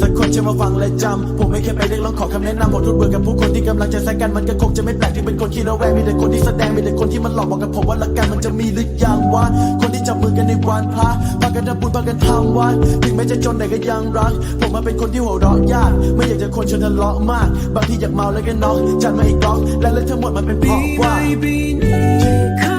สักคนจะมาฟังและจำ ผมไม่เคยไปเรียกร้องขอคำแนะนำผมทุกเบื่อกับผู้คนที่กำลังจะแซงกันมันก็คงจะไม่แปลกที่เป็นคนที่ระแวงมีแต่คนที่แสดงมีแต่คนที่มันหลอกบอกกับผมว่ารักกันมันจะมีหรือยังวะคนที่จับมือกันในวันพระพากันทำบุญพากันทำวัดถึงแม้จะจนแต่ก็ยังรัก ผมมาเป็นคนที่หัวเราะยาก ไม่อยากจะคนชวนทะเลาะมาก บางทีอยากเมาแล้วก็น็อกจัดมาอีกก๊อกและเรื่องทั้งหมดมันเป็นเพราะว่า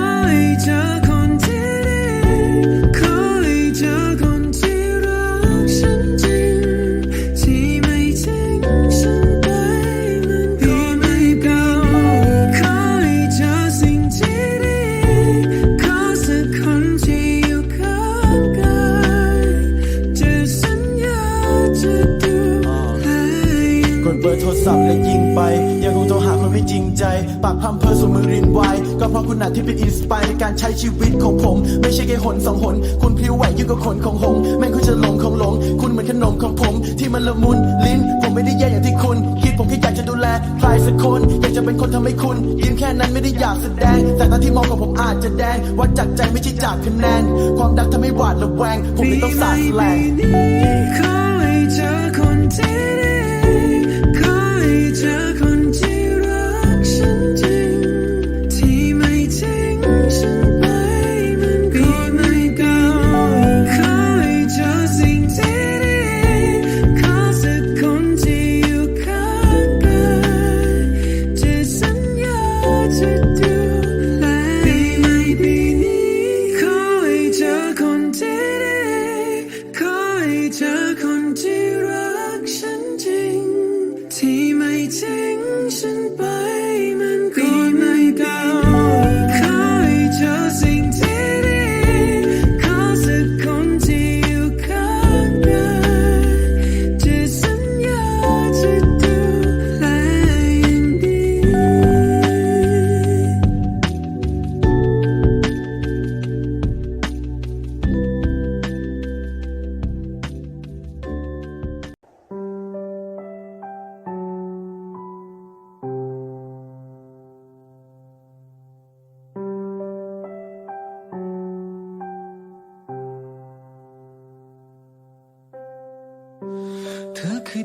บอร์โทรศัพท์และยิงไป ยังคงโทรหาคนไม่จริงใจ ปากพร่ำเพอสู่มือรินไวก็เพราะคุณน่ะที่เป็นอินสปายในการใช้ชีวิตของผม ไม่ใช่แค่หนสองหน คุณพลิ้วไหวยิ่งกว่าขนของหง แม่งคุณจะหลงของหลง คุณเหมือนขนมของผม ที่มันละมุนลิ้น ผมไม่ได้แย่อย่างที่คุณ คิดผมแค่อยากจะดูแลใครสักคน อยากจะเป็นคนทำให้คุณยิ้มแค่นั้นไม่ได้อยากแสดง แต่ตอนที่มองของผมอาจจะแดงวัดจากใจไม่ใช่จากคะแนน ความรักทำให้หวาดระแวง ผมเลยต้องสาดแสง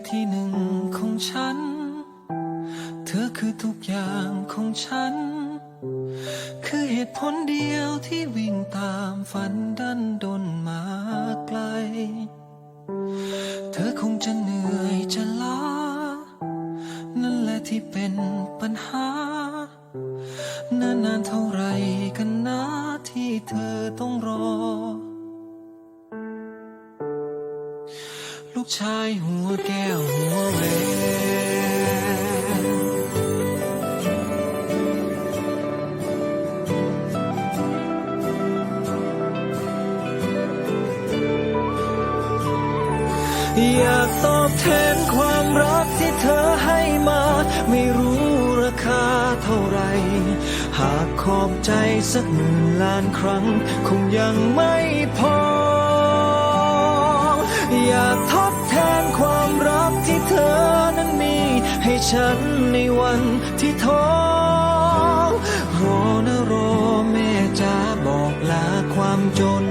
ที่หนึ่งของฉัน เธอคือทุกอย่างของฉัน คือเหตุผลเดียวที่วิ่งตามฝันดันดน อยากตอบแทนความรักที่เธอให้มา ไม่รู้ราคาเท่าไร หากขอบใจสักหมื่นล้านครั้ง คงยังไม่พอ อยากทดแทนความรักที่เธอนั้นมี ให้ฉันในวันที่ท้อรอนะรอแม่จะบอกลาความจน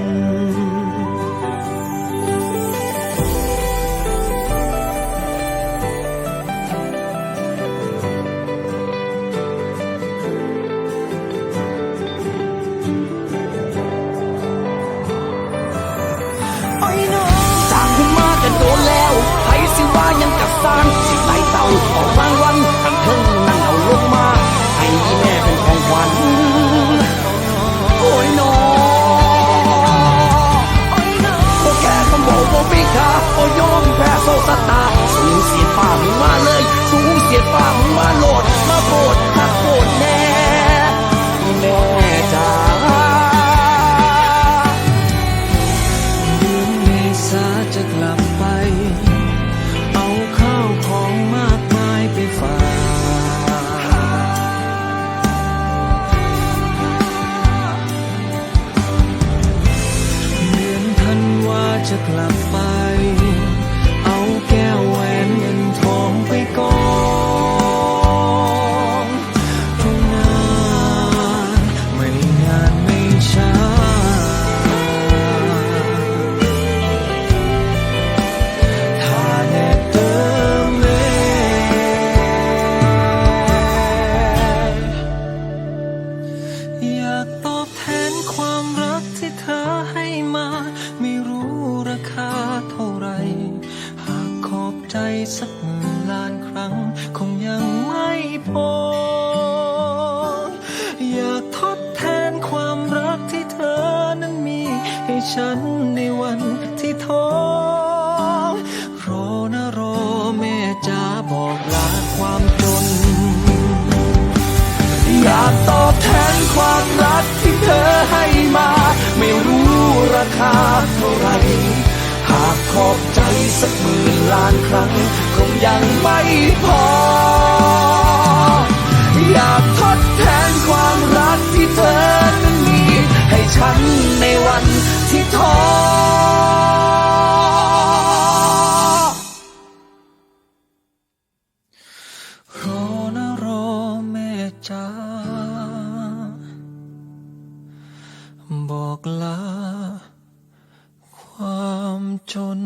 ยังกับสร้ ฉันในวันที่ท้องรอนะรอแม่จะบอกลาความจน อยากตอบแทนความรักที่เธอให้มา ไม่รู้ราคาเท่าไหรหากขอบใจสักหมื่นล้านครั้ง คงยังไม่พอ อยากทดแทนความรักที่เธอนั้นมี ให้ฉันในวัน ที่ท้อรอนะรอแม่จ้าบอกลาความจน